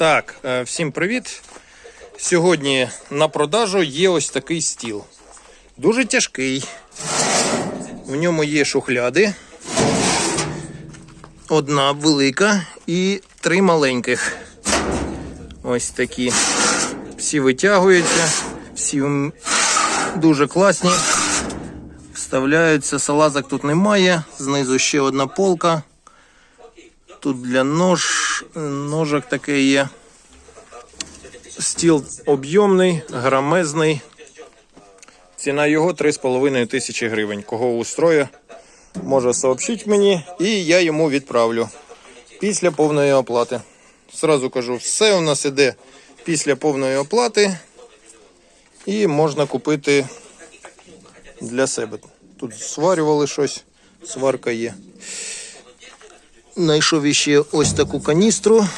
Так, е, всім привіт. Сьогодні на продажу є ось такий стіл. Дуже тяжкий. В ньому є шухляди. Одна велика і три маленьких. Ось такі. Всі витягуються, всі дуже класні. Вставляються, салазок тут немає. Знизу ще одна полка. Тут для нож, ножок таке є. Стіл об'ємний, грамезний. Ціна його 3,5 тисячі гривень. Кого устроє, може сообщить мені, і я йому відправлю після повної оплати. Сразу кажу, все у нас іде після повної оплати, і можна купити для себе. Тут сварювали щось, сварка є. Знайшов іще ось таку каністру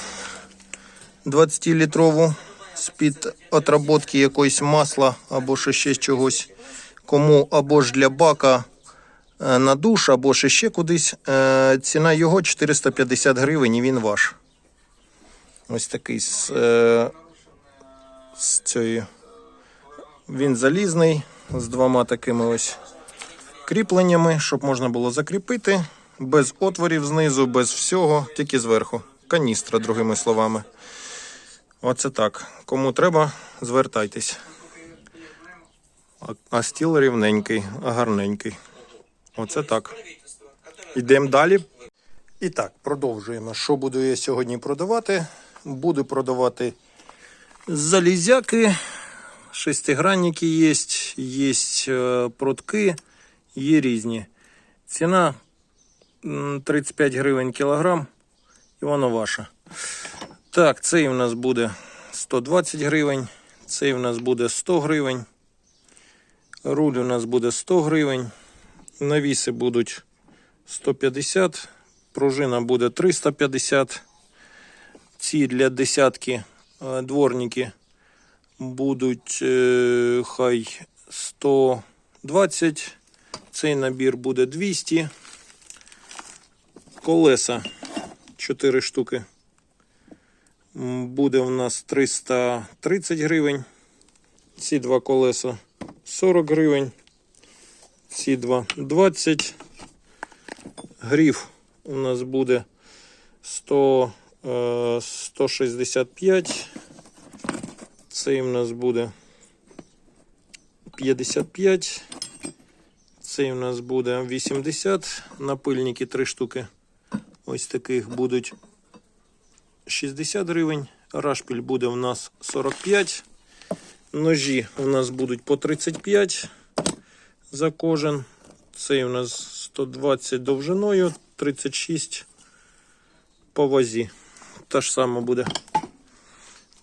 20-літрову з-під отработки якоїсь масла або ще ще чогось. Кому або ж для бака е, на душ, або ще ще кудись. Е, Ціна його 450 гривень і він ваш. Ось такий з, е, з цією. Він залізний з двома такими ось кріпленнями, щоб можна було закріпити. Без отворів знизу, без всього, тільки зверху. Каністра, другими словами. Оце так. Кому треба, звертайтесь. А, стіл рівненький, гарненький. Оце так. Йдемо далі. І так, продовжуємо. Що буду я сьогодні продавати? Буду продавати залізяки, шестигранники є, є е, прутки, є різні. Ціна 35 гривень кілограм, і воно ваша. Так, цей у нас буде 120 гривень, цей у нас буде 100 гривень. Руль у нас буде 100 гривень. Навіси будуть 150, пружина буде 350. Ці для десятки е, дворники будуть е, хай 120. Цей набір буде 200. Колеса 4 штуки. Буде у нас 330 гривень. Ці два колеса 40 гривень. Ці два 20. Гриф у нас буде 100, е, 165. Цей у нас буде 55. Цей у нас буде 80. Напильники 3 штуки. Ось таких будуть 60 гривень. Рашпіль буде у нас 45. Ножі у нас будуть по 35 за кожен. Цей у нас 120 довжиною, 36 по вазі. Та ж сама буде.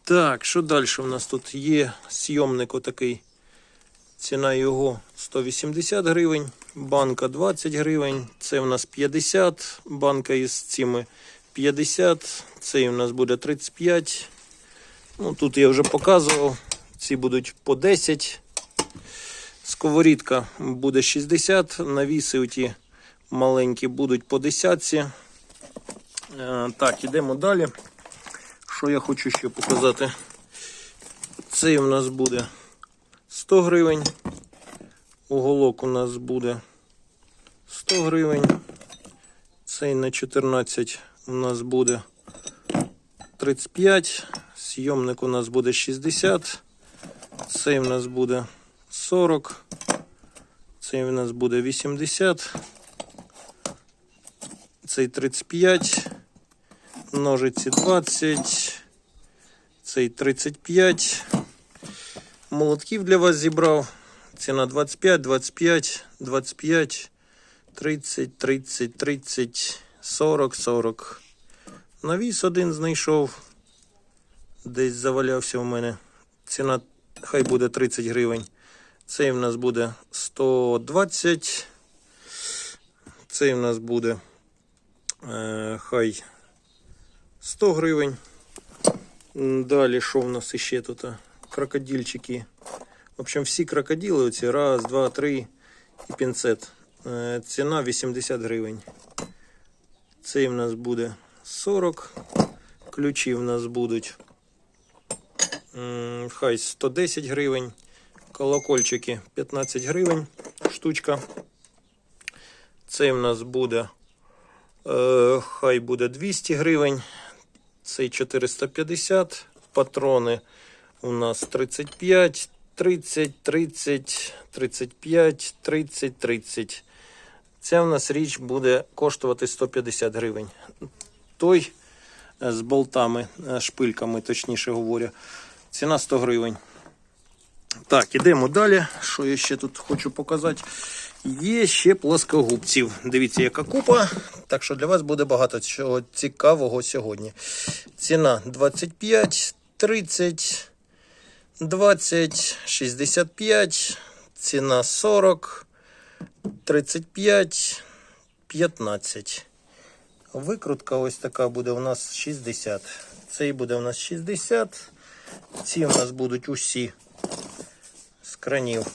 Так, що далі у нас тут є? Сйомник отакий. Ціна його 180 гривень, банка 20 гривень. Це у нас 50, банка із цими 50, цей у нас буде 35. Ну, тут я вже показував. Ці будуть по 10. Сковорідка буде 60. Навіси оті маленькі будуть по 10. Е, Так, ідемо далі. Що я хочу ще показати? Цей у нас буде 100 гривень. Уголок у нас буде 100 гривень. Цей на 14 у нас буде 35. Сйомник у нас буде 60. Цей у нас буде 40. Цей у нас буде 80. Цей 35. Ножиці 20. Цей 35. Молотків для вас зібрав. Ціна 25, 25, 25, 30, 30, 30, 40, 40. Навіс один знайшов. Десь завалявся у мене. Ціна хай буде 30 гривень. Цей в нас буде 120. Цей в нас буде е, хай 100 гривень. Далі, що в нас іще тут? а? Крокодильчики. В общем, всі крокодили оці. Раз, два, три і пінцет. Е, Ціна 80 гривень. Цей в нас буде 40. Ключі в нас будуть хай 110 гривень. Колокольчики 15 гривень штучка. Цей в нас буде, е, хай буде 200 гривень. Цей 450. Патрони у нас 35, 30, 30, 35, 30, 30. Ця в нас річ буде коштувати 150 гривень. Той е, з болтами, е, шпильками, точніше говоря, ціна 100 гривень. Так, ідемо далі. Що я ще тут хочу показати? Є ще плоскогубців. Дивіться, яка купа. Так що для вас буде багато чого цікавого сьогодні. Ціна 25, 30, 20, 65, ціна 40, 35, 15. Викрутка ось така буде у нас 60. Цей буде у нас 60. Ці у нас будуть усі з кранів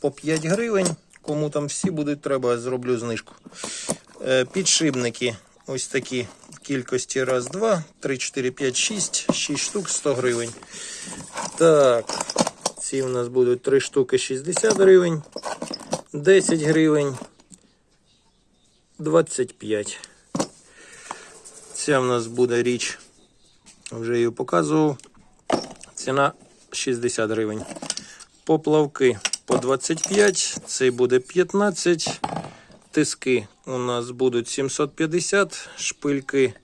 по 5 гривень. Кому там всі будуть треба, зроблю знижку. Е, Підшипники ось такі кількості раз, два, три, чотири, п'ять, шість, шість штук 100 гривень. Так, ці у нас будуть 3 штуки 60 гривень, 10 гривень, 25. Ця в нас буде річ, вже її показував. Ціна 60 гривень. Поплавки по 25, цей буде 15. Тиски у нас будуть 750, шпильки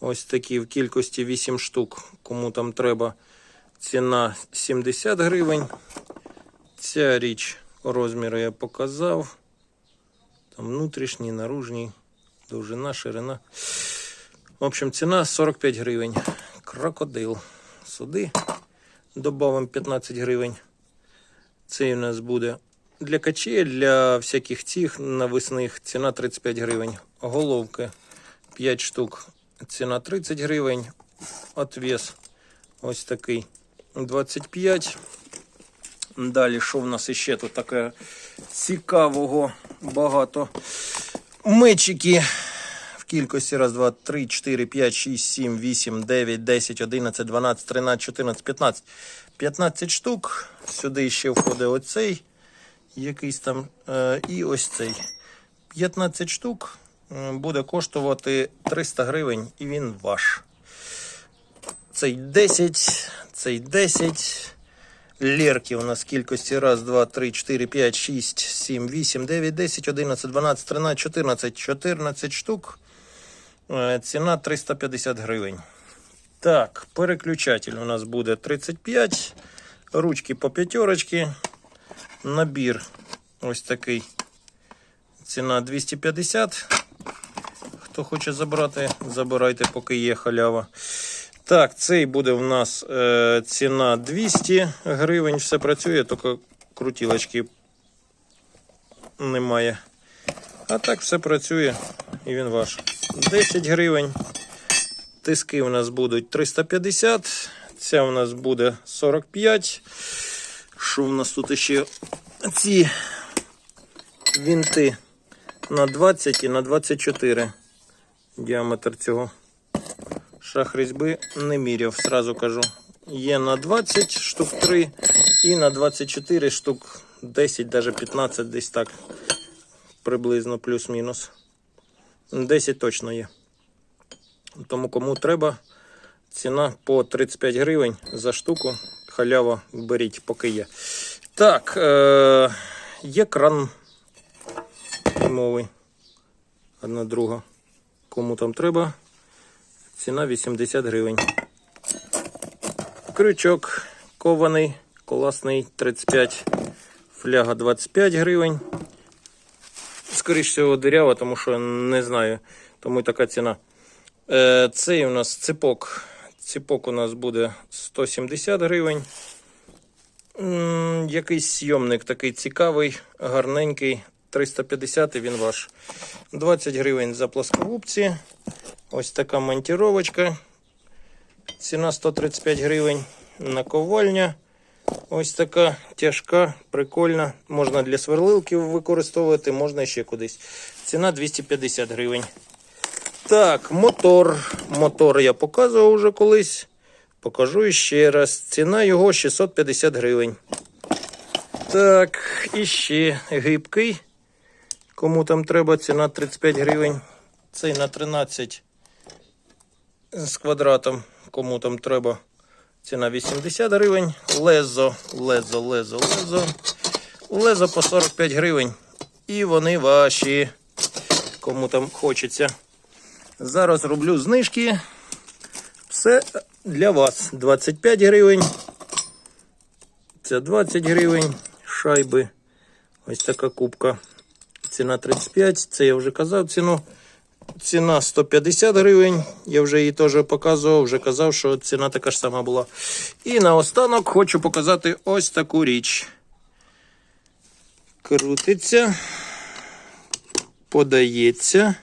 ось такі в кількості 8 штук. Кому там треба. Ціна 70 гривень. Ця річ розміри я показав. Там внутрішній, наружній, довжина, ширина. В общем, ціна 45 гривень. Крокодил. Сюди додамо 15 гривень. Цей у нас буде для качель, для всяких цих навісних ціна 35 гривень. Головки 5 штук. Ціна 30 гривень. Отвес ось такий 25. Далі, що в нас іще тут таке цікавого багато. Мечики в кількості раз, два, три, чотири, п'ять, шість, сім, вісім, дев'ять, десять, одинадцять, дванадцять, тринадцять, чотирнадцять, п'ятнадцять. 15 штук. Сюди ще входить оцей, якийсь там, е, і ось цей. 15 штук буде коштувати 300 гривень, і він ваш. Цей 10, цей 10. Лерки у нас кількості 1, 2, 3, 4, 5, 6, 7, 8, 9, 10, 11, 12, 13, 14. 14 штук. Е, Ціна 350 гривень. Так, переключатель у нас буде 35. Ручки по п'ятерочки. Набір ось такий. Ціна 250. Хто хоче забрати, забирайте, поки є халява. Так, цей буде у нас е, ціна 200 гривень. Все працює, тільки крутілочки немає. А так все працює і він ваш. 10 гривень. Тиски у нас будуть 350. Ця у нас буде 45. Що в нас тут ще? Ці вінти на 20 і на 24. Діаметр цього шах різьби не міряв, сразу кажу. Є на 20 штук 3 і на 24 штук 10, навіть 15, десь так. Приблизно плюс-мінус. 10 точно є. Тому кому треба, ціна по 35 гривень за штуку. Халява беріть, поки є. Так, е- є кран зимовий. Одна друга. Кому там треба. Ціна 80 гривень. Крючок кований, класний 35, фляга 25 гривень. Скоріше всього дирява, тому що не знаю, тому і така ціна. Е, Цей у нас ципок. Ципок у нас буде 170 гривень. Якийсь сйомник такий цікавий, гарненький. 350 і він ваш. 20 гривень за плоскогубці. Ось така монтіровочка. Ціна 135 гривень. Наковальня. Ось така тяжка, прикольна. Можна для сверлилки використовувати, можна ще кудись. Ціна 250 гривень. Так, мотор. Мотор я показував вже колись. Покажу ще раз. Ціна його 650 гривень. Так, і ще гибкий. Кому там треба, ціна 35 гривень. Цей на 13 з квадратом. Кому там треба, ціна 80 гривень. Лезо, лезо, лезо, лезо. Лезо по 45 гривень. І вони ваші. Кому там хочеться. Зараз роблю знижки. Все для вас. 25 гривень. Це 20 гривень. Шайби. Ось така кубка. Ціна 35. Це я вже казав ціну. Ціна 150 гривень. Я вже її теж показував, вже казав, що ціна така ж сама була. І наостанок хочу показати ось таку річ. Крутиться, подається.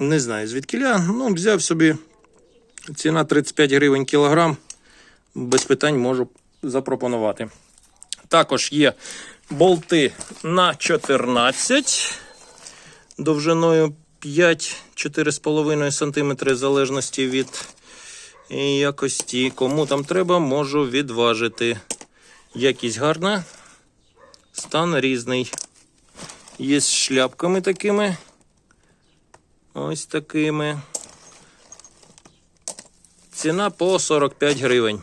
Не знаю звідкіля. Ну, взяв собі ціна 35 гривень кілограм. Без питань можу запропонувати. Також є болти на 14 довжиною 5-4,5 см в залежності від якості. Кому там треба, можу відважити. Якість гарна, стан різний. Є з шляпками такими. Ось такими. Ціна по 45 гривень.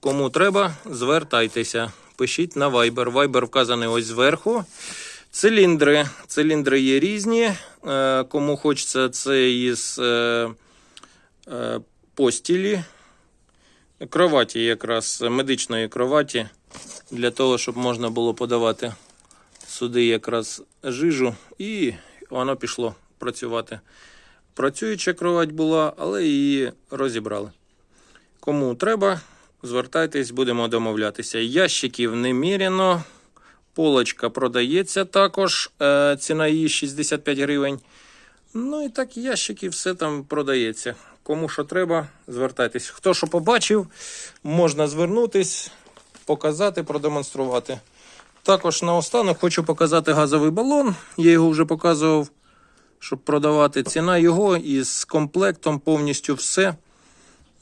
Кому треба, звертайтеся. Пишіть на Viber. Viber вказаний ось зверху. Циліндри. Циліндри є різні. Е, Кому хочеться, це із е, е, постілі. Кроваті якраз медичної кроваті. Для того, щоб можна було подавати сюди якраз жижу, і воно пішло працювати. Працююча кровать була, але її розібрали. Кому треба, звертайтесь, будемо домовлятися. Ящиків неміряно. Полочка продається також. е, Ціна її 65 гривень. Ну і так, ящики, все там продається. Кому що треба, звертайтесь. Хто що побачив, можна звернутись, показати, продемонструвати. Також наостанок хочу показати газовий балон. Я його вже показував, щоб продавати. Ціна його із комплектом повністю все.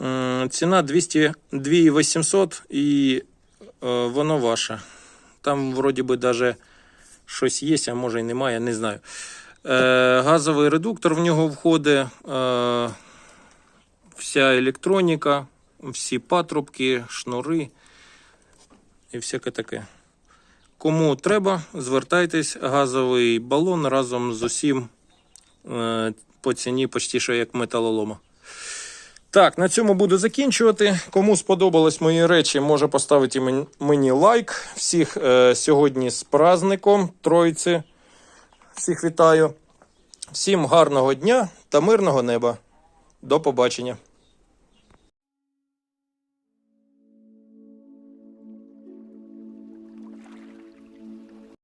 М, Ціна 200, 2800 і е, воно ваше. Там вроді би даже щось є, а може й немає, не знаю. Е, газовий редуктор в нього входить. Е, вся електроніка, всі патрубки, шнури і всяке таке. Кому треба, звертайтесь, газовий балон разом з усім е, по ціні почти що як металолома. Так, на цьому буду закінчувати. Кому сподобались мої речі, може поставити мені лайк. Всіх е, сьогодні з праздником Тройці. Всіх вітаю. Всім гарного дня та мирного неба. До побачення.